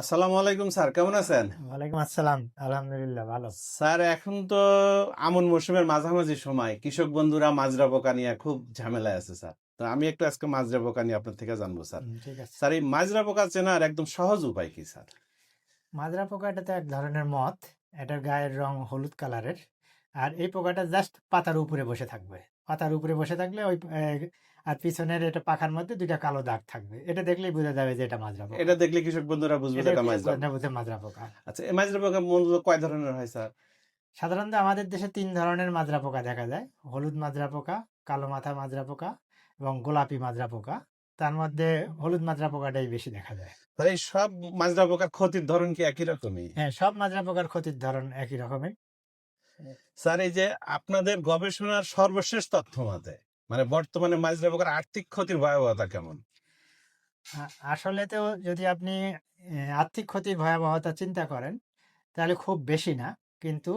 আসসালামু আলাইকুম স্যার। কেমন আছেন? ওয়ালাইকুম আসসালাম। আলহামদুলিল্লাহ ভালো স্যার এখন তো আমন মৌসুমের মাঝামাঝি সময়। কৃষক বন্ধুরা মাজরা পোকা নিয়ে খুব ঝামেলায় আছে স্যার। তো আমি একটু আজকে মাজরা পোকা নিয়ে আপনার থেকে জানব স্যার। ঠিক আছে। স্যার এই মাজরা পোকা চেনার একদম সহজ উপায় কি স্যার? মাজরা পোকা এটা তো এক ধরনের মথ এটার গায়ের রং হলুদ কালারের। আর এই পোকাটা জাস্ট পাতার উপরে বসে থাকবে। পাতার উপরে বসে থাকলে ওই আর পিছনের এটা পাখার মধ্যে দুইটা কালো দাগ থাকবে। এটা দেখলেই বোঝা যাবে যে এটা মাজরা পোকা। এটা দেখলে কৃষক বন্ধুরা বুঝবে এটা মাজরা। এটা বোঝে মাজরা পোকা। আচ্ছা এই মাজরা পোকা মূলত কয় ধরনের হয় স্যার? সাধারণত আমাদের দেশে তিন ধরনের মাজরা পোকা দেখা যায়। হলুদ মাজরা পোকা কালো মাথা মাজরা পোকা এবং গোলাপি মাজরা পোকা। তার মধ্যে হলুদ মাজরা পোকাটাই বেশি দেখা যায়। এই সব মাজরা পোকার ক্ষতির ধরন কি একই রকমই? হ্যাঁ সব মাজরা পোকার ক্ষতির ধরন একই রকমের স্যার এই যে আপনাদের গবেষণার সর্বশেষ তথ্য মতে মানে বর্তমানে মাজরা পোকার আর্থিক ক্ষতির ভয়াবহতা কেমন? আসলে তো যদি আপনি আর্থিক ক্ষতির ভয়াবহতা চিন্তা করেন তাহলে খুব বেশি না। কিন্তু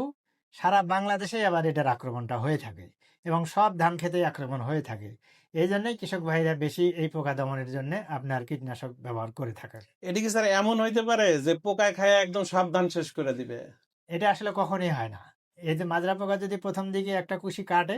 সারা বাংলাদেশে আবার এটার আক্রমণটা হয়ে থাকে এবং সব ধান খেতেই আক্রমণ হয়ে থাকে। এই জন্যই কৃষক ভাইরা বেশি এই পোকা দমনের জন্য আপনার কীটনাশক ব্যবহার করে থাকে এটি কি স্যার এমন হইতে পারে যে পোকায় খায় একদম সব ধান শেষ করে দিবে? এটা আসলে কখনই হয় না। এই যে মাজরা পোকা যদি প্রথম দিকে একটা কুশি কাটে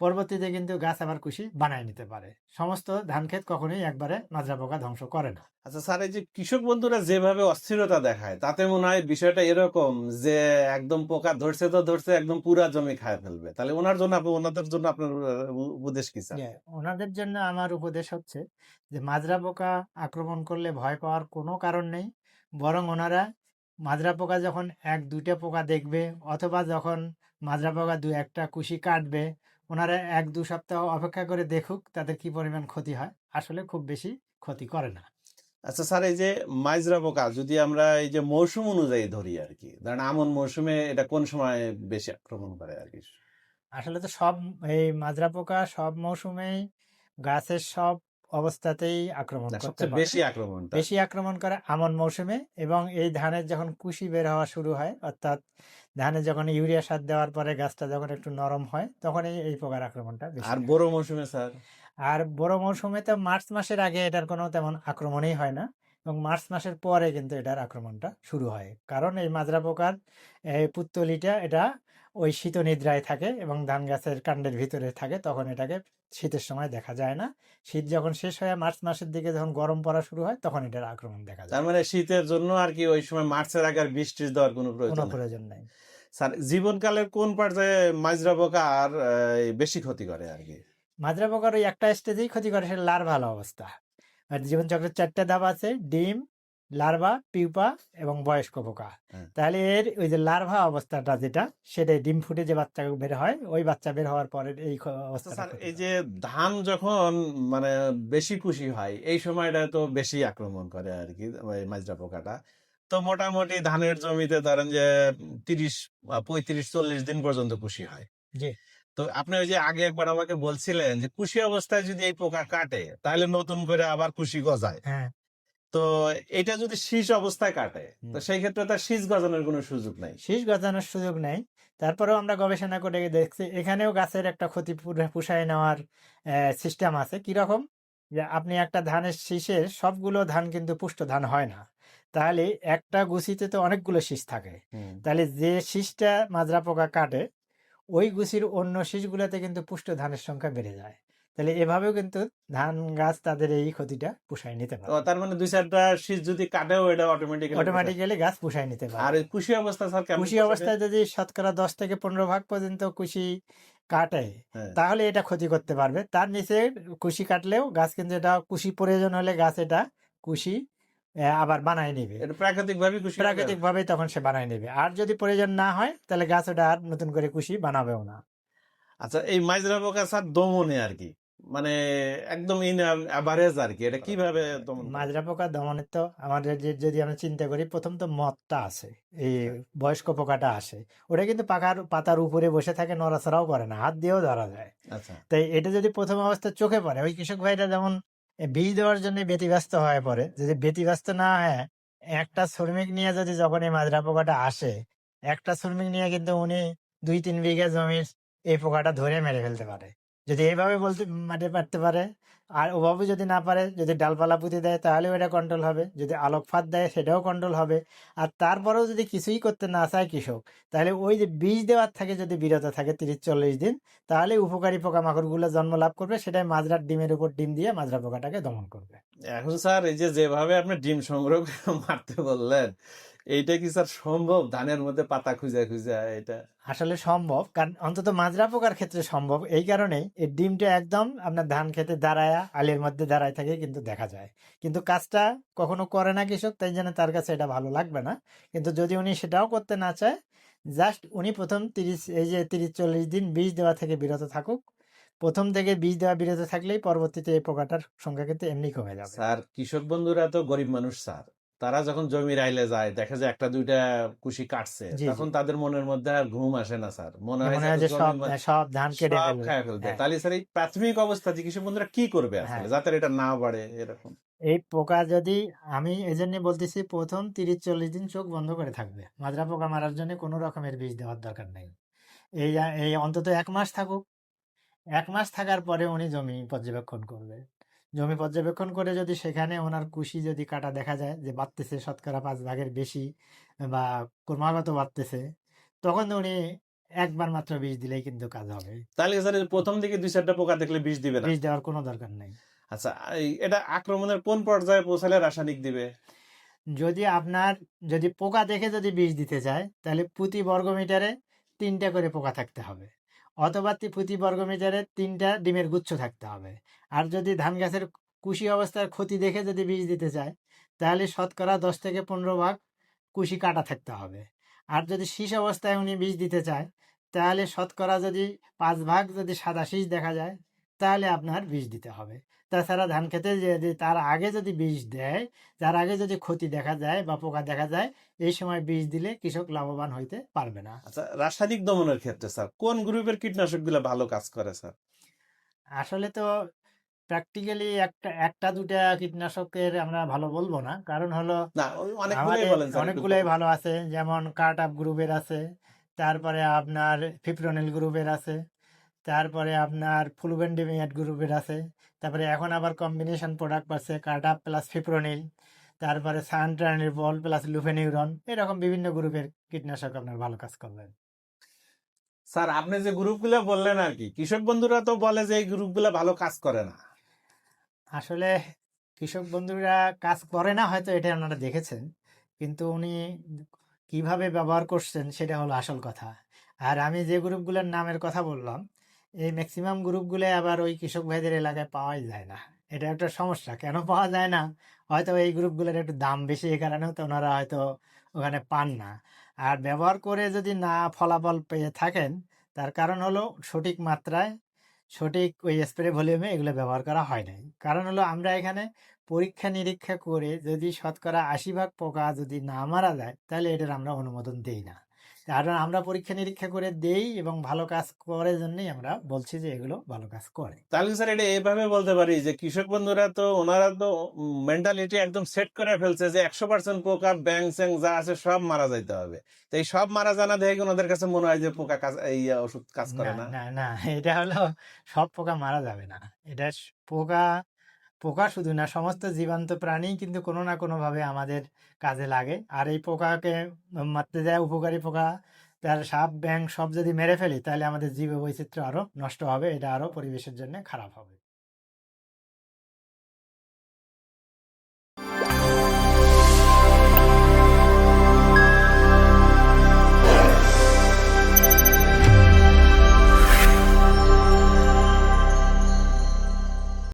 পরবর্তীতে কিন্তু গাছ আবার কুশি বানায় নিতে পারে। সমস্ত ধান ক্ষেত কখনোই একবারে মাজরা পোকা ধ্বংস করে না। আচ্ছা স্যার এই যে কৃষক বন্ধুরা যেভাবে অস্থিরতা দেখায় তাতে মনে হয় বিষয়টা এরকম যে একদম পোকা ধরছে তো ধরছে একদম পুরা জমি খায় ফেলবে। তাহলে ওনার জন্য আপনি ওনাদের জন্য আপনার উপদেশ কি স্যার? ওনাদের জন্য আমার উপদেশ হচ্ছে যে মাজরা পোকা আক্রমণ করলে ভয় পাওয়ার কোনো কারণ নেই। বরং ওনারা মাজরা পোকা যখন এক দুইটা পোকা দেখবে অথবা যখন মাজরা পোকা দু একটা কুশি কাটবে ওনারা এক দু সপ্তাহ অপেক্ষা করে দেখুক তাদের কি পরিমাণ ক্ষতি হয়। আসলে খুব বেশি ক্ষতি করে না। আচ্ছা স্যার এই যে মাইজরা পোকা যদি আমরা এই যে মৌসুম অনুযায়ী ধরি আর কি ধরেন আমন মৌসুমে এটা কোন সময় বেশি আক্রমণ করে আর কি আসলে তো সব এই মাজরা পোকা সব মৌসুমেই গাছের সব অবস্থাতেই আক্রমণ করতে বেশি আক্রমণটা। বেশি আক্রমণ করে আমন মৌসুমে এবং এই ধানের যখন কুশি বের হওয়া শুরু হয় অর্থাৎ ধানে যখন ইউরিয়া সার দেওয়ার পরে গাছটা যখন একটু নরম হয় তখন এই পোকার আক্রমণটা বেশি আর। বড় মৌসুমে স্যার? আর বড় মৌসুমে তো মার্চ মাসের আগে এটার কোনো তেমন আক্রমণই হয় না এবং মার্চ মাসের পরে কিন্তু এটার আক্রমণটা শুরু হয়। কারণ এই মাজরা পোকার এই পুত্তলিটা এটা ওই শীত নিদ্রায় থাকে এবং ধান গাছের কাণ্ডের ভিতরে থাকে তখন এটাকে শীতের সময় দেখা যায় না। শীত যখন শেষ হয় মার্চ মাসের দিকে যখন গরম পড়া শুরু হয় তখন এটার আক্রমণ দেখা যায়। তার মানে শীতের জন্য আর কি ওই সময় মার্চের আগে আর বৃষ্টি দেওয়ার কোনো প্রয়োজন প্রয়োজন নাই। স্যার জীবনকালের কোন পর্যায়ে মাজরা পোকা আর বেশি ক্ষতি করে আর কি? মাজরা পোকার ওই একটা স্টেজেই ক্ষতি করে সেটা লার্ভাল অবস্থা। আর জীবনচক্রের চারটে ধাপ আছে ডিম লার্ভা পিউপা এবং বয়স্ক পোকা। হ্যাঁ। তাহলে এর ওই যে লার্ভা অবস্থাটা যেটা সেটাই ডিম ফুটে যে বাচ্চা বের হয় ওই বাচ্চা বের হওয়ার পরে এই ক্ষতি এই যে ধান যখন মানে বেশি খুশি হয় এই সময়টা তো বেশি আক্রমণ করে আর কি মাজরা পোকাটা। তো মোটামুটি ধানের জমিতে ধরেন যে তিরিশ পঁয়ত্রিশ চল্লিশ দিন পর্যন্ত খুশি হয়। জি। তো আপনি ওই যে আগে একবার আমাকে বলছিলেন যে কুশি অবস্থায় যদি এই পোকা কাটে তাহলে নতুন করে আবার কুশি গজায়। হ্যাঁ। তো এটা যদি শীষ অবস্থায় কাটে তো সেই ক্ষেত্রে তার শীষ গজানোর কোনো সুযোগ নাই। শীষ গজানোর সুযোগ নেই। তারপরেও আমরা গবেষণা করে দেখছি এখানেও গাছের একটা ক্ষতি পুষায় নেওয়ার সিস্টেম আছে। কীরকম? যে আপনি একটা ধানের শীষের সবগুলো ধান কিন্তু পুষ্ট ধান হয় না। তাহলে একটা গুছিতে তো অনেকগুলো শীষ থাকে। তাহলে যে শীষটা মাজরা পোকা কাটে ওই গুছির অন্য শীষগুলোতে কিন্তু পুষ্ট ধানের সংখ্যা বেড়ে যায়। তাহলে এভাবেও কিন্তু ধান গাছ তাদের এই ক্ষতিটা পুষায় নিতে পারে। তার মানে দুই চারটা শীষ যদি কাটেও এটা অটোমেটিক্যালি অটোমেটিক্যালি গাছ পুষায় নিতে পারে। আর কুশি অবস্থা স্যার কুশি অবস্থায় যদি শতকরা দশ থেকে পনেরো ভাগ পর্যন্ত কুশি কাটে হ্যাঁ। তাহলে এটা ক্ষতি করতে পারবে। তার নিচে কুশি কাটলেও গাছ কিন্তু এটা কুশি প্রয়োজন হলে গাছ এটা কুশি আবার বানায় নেবে। প্রাকৃতিক ভাবে খুশি প্রাকৃতিক ভাবে তখন সে বানায় নেবে। আর যদি প্রয়োজন না হয় তাহলে গাছ ওটা আর নতুন করে কুশি বানাবেও না। আচ্ছা এই মাইজরা পোকা স্যার দমনে আর কি। মানে একদম ইন অ্যাভারেজ আর কি। এটা কীভাবে মাজরা পোকা দমনের তো আমাদের যদি আমরা চিন্তা করি প্রথম তো মদটা আছে এই বয়স্ক পোকাটা আসে। ওটা কিন্তু পাকার পাতার উপরে বসে থাকে নড়াচড়াও করে না হাত দিয়েও ধরা যায়। আচ্ছা। তাই এটা যদি প্রথম অবস্থায় চোখে পড়ে ওই কৃষক ভাইরা যেমন বীজ দেওয়ার জন্য ব্যতিব্যস্ত হয়ে পড়ে যদি ব্যতিব্যস্ত না হয় একটা শ্রমিক নিয়ে যদি যখন এই মাজরা পোকাটা আসে একটা শ্রমিক নিয়ে কিন্তু উনি দুই তিন বিঘা জমির এই পোকাটা ধরে মেরে ফেলতে পারে। যদি এইভাবে বলতে, মাঠে পারতে পারে, আর ওভাবে যদি না পারে, যদি ডালপালা পুঁতে দেয়, তাহলেও এটা কন্ট্রোল হবে। যদি আলোক ফাঁদ দেয়, সেটাও কন্ট্রোল হবে। আর তারপরেও যদি কিছুই করতে না চায় কৃষক, তাহলে ওই যে বীজ দেওয়ার থাকে যদি বিরত থাকে তিরিশ চল্লিশ দিন, তাহলে উপকারী পোকামাকড়গুলো জন্ম লাভ করবে, সেটাই মাজরার ডিমের উপর ডিম দিয়ে মাজরা পোকাটাকে দমন করবে। এখন স্যার, এই যে যেভাবে আপনি ডিম সংগ্রহ মারতে বললেন এইটা কি স্যার সম্ভব? ধানের মধ্যে পাতা খুঁজে খুঁজে এটা। আসলে সম্ভব কারণ অন্তত মাজরা পোকার ক্ষেত্রে সম্ভব। এই কারণেই এই ডিমটা একদম আপনার ধান খেতে দাঁড়ায়া আলের মধ্যে দাঁড়ায় থাকে কিন্তু দেখা যায়। কিন্তু কাজটা কখনো করে না কৃষক তাই জন্য তার কাছে এটা ভালো লাগবে না। কিন্তু যদি উনি সেটাও করতে না চায় জাস্ট উনি প্রথম তিরিশ এই যে তিরিশ চল্লিশ দিন বীজ দেওয়া থেকে বিরত থাকুক। প্রথম থেকে বীজ দেওয়া বিরত থাকলেই পরবর্তীতে এই পোকাটার সংখ্যা কিন্তু এমনি কমে যাবে। স্যার কৃষক বন্ধুরা তো গরিব মানুষ স্যার। তারা যখন জমি রাইলে যায় দেখা যায় একটা দুইটা কুশি কাটছে। তখন তাদের মনের মধ্যে আর ঘুম আসে না স্যার। মনে হয় হয় সব ধান কেটে খায় ফেলবে। হ্যাঁ। তাহলে স্যার এই প্রাথমিক অবস্থাতে কৃষক বন্ধুরা কি করবে আসলে হ্যাঁ। যাতে এটা না বাড়ে এরকম? এই পোকা যদি আমি এই জন্য বলতেছি প্রথম তিরিশ চল্লিশ দিন চোখ বন্ধ করে থাকবে। মাজরা পোকা মারার জন্য কোনো রকমের বিষ দেওয়ার দরকার নেই। এই এই অন্তত এক মাস থাকুক। এক মাস থাকার পরে উনি জমি পর্যবেক্ষণ করবে। জমি পর্যবেক্ষণ করে যদি সেখানে ওনার কুশি যদি কাটা দেখা যায় যে বাড়তেছে শতকরা পাঁচ ভাগের বেশি বা ক্রমাগত বাড়তেছে তখন উনি একবার মাত্র বিষ দিলেই কিন্তু কাজ হবে। তাহলে স্যার প্রথম দিকে দুই চারটা পোকা দেখলে বিষ দিবে বিষ দেওয়ার কোনো দরকার নেই। আচ্ছা এটা আক্রমণের কোন পর্যায়ে পৌঁছালে রাসায়নিক দিবে? যদি আপনার যদি পোকা দেখে যদি বিষ দিতে চায় তাহলে প্রতি বর্গমিটারে তিনটা করে পোকা থাকতে হবে। অথবা প্রতি বর্গমিটারে তিনটা ডিমের গুচ্ছ থাকতে হবে। আর যদি ধান গাছের কুশি অবস্থার ক্ষতি দেখে যদি বীজ দিতে চায়, তাহলে শতকরা দশ থেকে পনেরো ভাগ কুশি কাটা থাকতে হবে। আর যদি শীষ অবস্থায় উনি বীজ দিতে চায়, তাহলে শতকরা যদি পাঁচ ভাগ যদি সাদা শীষ দেখা যায় তাহলে আপনার বীজ দিতে হবে। তাছাড়া ধান খেতে যদি তার আগে যদি বীজ দেয় তার আগে যদি ক্ষতি দেখা যায় বা পোকা দেখা যায় এই সময় বীজ দিলে কৃষক লাভবান হইতে পারবে না। আচ্ছা রাসায়নিক দমনের ক্ষেত্রে স্যার কোন গ্রুপের কীটনাশকগুলা ভালো কাজ করে স্যার? আসলে তো প্র্যাকটিক্যালি একটা একটা দুটা কীটনাশকের আমরা ভালো বলব না। কারণ হলো অনেকগুলোই ভালো আছে। যেমন কার্ট আপ গ্রুপের আছে তারপরে আপনার ফিপ্রোনিল গ্রুপের আছে। তারপরে আপনার ফ্লুভেন্ডিমিয়াট গ্রুপের আছে। তারপরে এখন আবার কম্বিনেশন প্রোডাক্ট আছে কার্ট আপ প্লাস ফিপ্রোনিল তারপরে সানট্রানির বল প্লাস লুফেনিউরন এরকম বিভিন্ন গ্রুপের কীটনাশক আপনার ভালো কাজ করবেন স্যার আপনি যে গ্রুপগুলো বললেন আর কি কৃষক বন্ধুরা তো বলে যে এই গ্রুপগুলো ভালো কাজ করে না। আসলে কৃষক বন্ধুরা কাজ করে না হয়তো এটা আপনারা দেখেছেন। কিন্তু উনি কীভাবে ব্যবহার করছেন সেটা হলো আসল কথা। আর আমি যে গ্রুপগুলোর নামের কথা বললাম এই ম্যাক্সিমাম গ্রুপগুলো আবার ওই কৃষক ভাইদের এলাকায় পাওয়াই যায় না। এটা একটা সমস্যা, কেন পাওয়া যায় না? হয়তো এই গ্রুপগুলোর একটু দাম বেশি এই কারণেও তো ওনারা হয়তো ওখানে পান না। আর ব্যবহার করে যদি না ফলাফল পেয়ে থাকেন, তার কারণ হলো সঠিক মাত্রায় সঠিক ওই স্প্রে ভলিউমে এগুলো ব্যবহার করা হয় নাই। কারণ হলো আমরা এখানে পরীক্ষা নিরীক্ষা করে যদি শতকরা আশি ভাগ পোকা যদি না মারা যায়, তাহলে এটার আমরা অনুমোদন দেই না। কারণ আমরা পরীক্ষা নিরীক্ষা করে দেই এবং ভালো কাজ করে জন্যই আমরা বলছি যে এগুলো ভালো কাজ করে। তাহলে স্যার এটা এইভাবে বলতে পারি যে কৃষক বন্ধুরা তো ওনারা তো মেন্টালিটি একদম সেট করে ফেলছে যে একশো পার্সেন্ট পোকা ব্যাং স্যাং যা আছে সব মারা যাইতে হবে। তো এই সব মারা জানা দেখে ওনাদের কাছে মনে হয় যে পোকা কাজ এই ওষুধ কাজ করে না? না না এটা হলো সব পোকা মারা যাবে না। এটা পোকা পোকা শুধু না, সমস্ত জীবান্ত প্রাণী কিন্তু কোনো না কোনোভাবে আমাদের কাজে লাগে। আর এই পোকাকে মারতে যায়, উপকারী পোকা, তার সাপ ব্যাং সব যদি মেরে ফেলি, তাহলে আমাদের জীব বৈচিত্র্য আরও নষ্ট হবে, এটা আরও পরিবেশের জন্য খারাপ হবে।